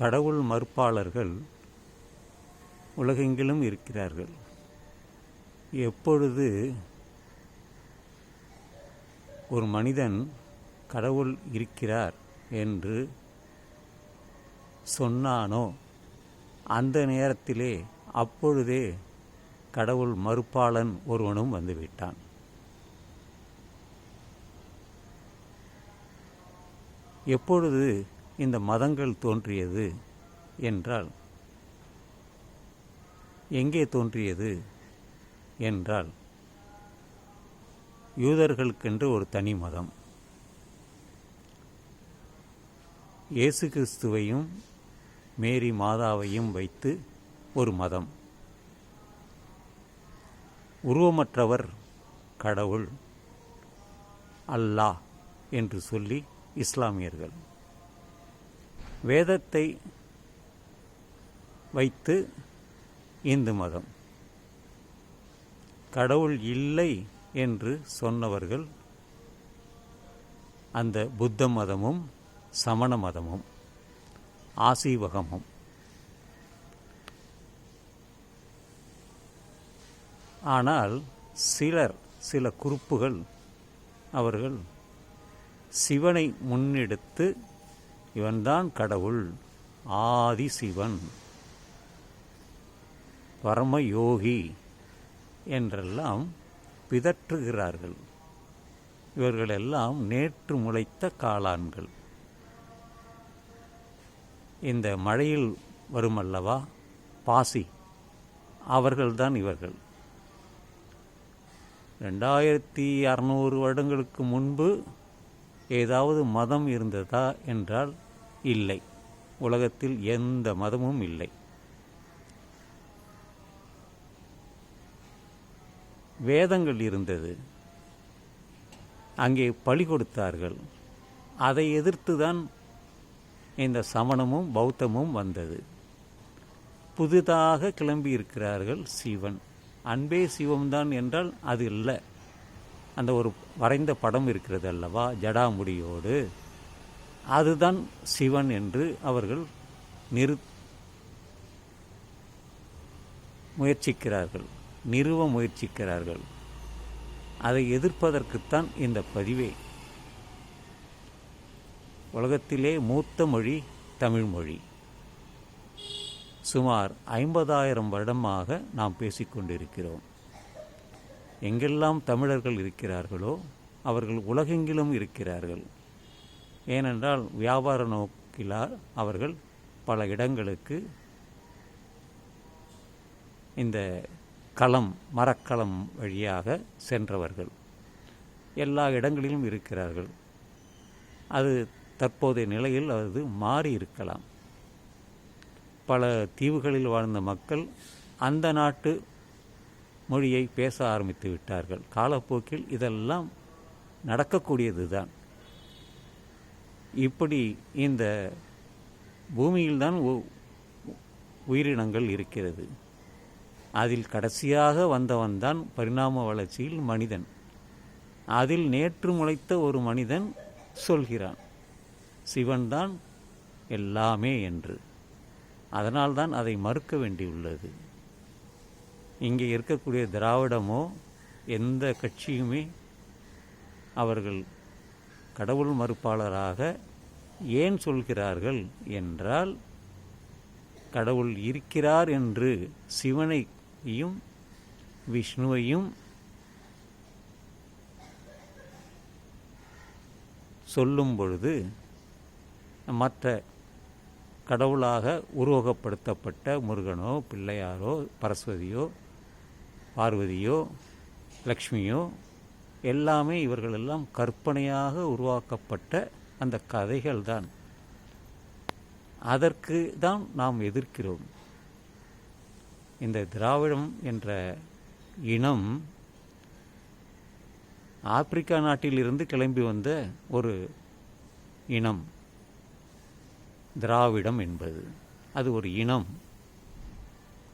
கடவுள் மறுப்பாளர்கள் உலகெங்கிலும் இருக்கிறார்கள். எப்பொழுது ஒரு மனிதன் கடவுள் இருக்கிறார் என்று சொன்னானோ அந்த நேரத்திலே அப்பொழுதே கடவுள் மறுப்பாளன் ஒருவனும் வந்துவிட்டான். எப்பொழுது இந்த மதங்கள் தோன்றியது என்றால் எங்கே தோன்றியது என்றால் யூதர்களுக்கென்று ஒரு தனி மதம். இயேசு கிறிஸ்துவையும் மேரி மாதாவையும் வைத்து ஒரு மதம். உருவமற்றவர் கடவுள் அல்லாஹ் என்று சொல்லி இஸ்லாமியர்கள். வேதத்தை வைத்து இந்து மதம். கடவுள் இல்லை என்று சொன்னவர்கள் அந்த புத்த மதமும் சமண மதமும் ஆசீவகமும். ஆனால் சிலர் சில குறிப்புகள் அவர்கள் சிவனை முன்னெடுத்து இவன்தான் கடவுள் ஆதி சிவன் பரமயோகி என்றெல்லாம் பிதற்றுகிறார்கள். இவர்களெல்லாம் நேற்று முளைத்த காளான்கள். இந்த மழையில் வருமல்லவா? பாசி. அவர்கள்தான் இவர்கள். ரெண்டாயிரத்தி அறநூறு வருடங்களுக்கு முன்பு ஏதாவது மதம் இருந்ததா என்றால் இல்லை. உலகத்தில் எந்த மதமும் இல்லை. வேதங்கள் இருந்தது. அங்கே பழி கொடுத்தார்கள். அதை எதிர்த்து தான் இந்த சமணமும் பௌத்தமும் வந்தது. புதிதாக கிளம்பி இருக்கிறார்கள் சிவன். அன்பே சிவம்தான் என்றால் அது இல்லை. அந்த ஒரு வரைந்த படம் இருக்கிறது அல்லவா? ஜடாமுடியோடு. அதுதான் சிவன் என்று அவர்கள் நிறு முயற்சிக்கிறார்கள். நிறுவ முயற்சிக்கிறார்கள். அதை எதிர்ப்பதற்குத்தான் இந்த பதிவே. உலகத்திலே மூத்த மொழி தமிழ்மொழி சுமார் ஐம்பதாயிரம் வருடமாக நாம் பேசிக்கொண்டிருக்கிறோம். எங்கெல்லாம் தமிழர்கள் இருக்கிறார்களோ அவர்கள் உலகெங்கிலும் இருக்கிறார்கள். ஏனென்றால் வியாபார நோக்கிலா அவர்கள் பல இடங்களுக்கு இந்த களம் மரக்களம் வழியாக சென்றவர்கள். எல்லா இடங்களிலும் இருக்கிறார்கள். அது தற்போதைய நிலையில் அது மாறி இருக்கலாம். பல தீவுகளில் வாழ்ந்த மக்கள் அந்த நாட்டு மொழியை பேச ஆரம்பித்து விட்டார்கள். காலப்போக்கில் இதெல்லாம் நடக்கக்கூடியது தான் இப்படி இந்த பூமியில்தான் உயிரினங்கள் இருக்கிறது. அதில் கடைசியாக வந்தவன்தான் பரிணாம வளர்ச்சியில் மனிதன். அதில் நேற்று முளைத்த ஒரு மனிதன் சொல்கிறான் சிவன்தான் எல்லாமே என்று. அதனால்தான் அதை மறுக்க வேண்டியுள்ளது. இங்கே இருக்கக்கூடிய திராவிடமோ எந்த கட்சியுமே அவர்கள் கடவுள் மறுப்பாளராக ஏன் சொல்கிறார்கள் என்றால் கடவுள் இருக்கிறார் என்று சிவனையும் விஷ்ணுவையும் சொல்லும் பொழுது மற்ற கடவுளாக உருவகப்படுத்தப்பட்ட முருகனோ பிள்ளையாரோ பரஸ்வதியோ பார்வதியோ லக்ஷ்மியோ எல்லாமே இவர்களெல்லாம் கற்பனையாக உருவாக்கப்பட்ட அந்த கதைகள் தான் அதற்கு தான் நாம் எதிர்க்கிறோம். இந்த திராவிடம் என்ற இனம் ஆப்பிரிக்கா நாட்டிலிருந்து கிளம்பி வந்த ஒரு இனம். திராவிடம் என்பது. அது ஒரு இனம்.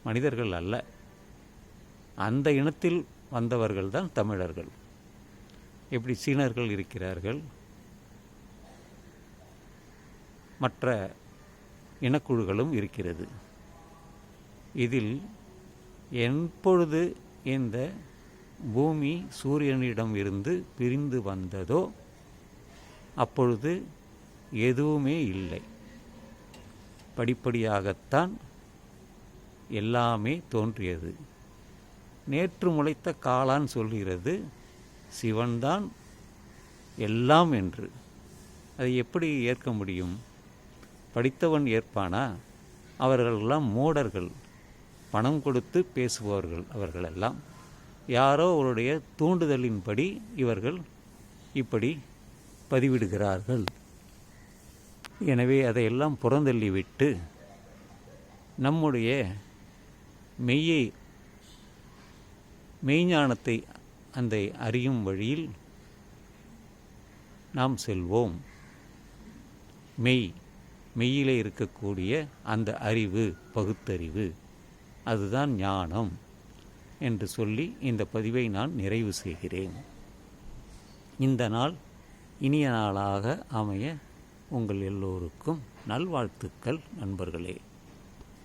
மனிதர்கள் அல்ல. அந்த இனத்தில் வந்தவர்கள் தான் தமிழர்கள். எப்படி சீனர்கள் இருக்கிறார்கள்? மற்ற இனக்குழுக்களும் இருக்கிறது. இதில் எப்பொழுது இந்த பூமி சூரியனிடம் இருந்து பிரிந்து வந்ததோ அப்பொழுது எதுவுமே இல்லை. படிப்படியாகத்தான் எல்லாமே தோன்றியது. நேற்று முளைத்த காளான் சொல்கிறது சிவன்தான் எல்லாம் என்று. அதை எப்படி ஏற்க முடியும்? படித்தவன் ஏற்பானா? அவர்களெல்லாம் மூடர்கள். பணம் கொடுத்து பேசுபவர்கள் அவர்களெல்லாம். யாரோ அவருடைய தூண்டுதலின்படி இவர்கள் இப்படி பதிவிடுகிறார்கள். எனவே அதையெல்லாம் புறந்தள்ளிவிட்டு நம்முடைய மெய்யை மெய்ஞானத்தை அந்த அறியும் வழியில் நாம் செல்வோம். மெய் மெய்யிலே இருக்கக்கூடிய அந்த அறிவு பகுத்தறிவு அதுதான் ஞானம் என்று சொல்லி இந்த பதிவை நான் நிறைவு செய்கிறேன். இந்த நாள் இனிய நாளாக அமைய உங்கள் எல்லோருக்கும் நல்வாழ்த்துக்கள் நண்பர்களே.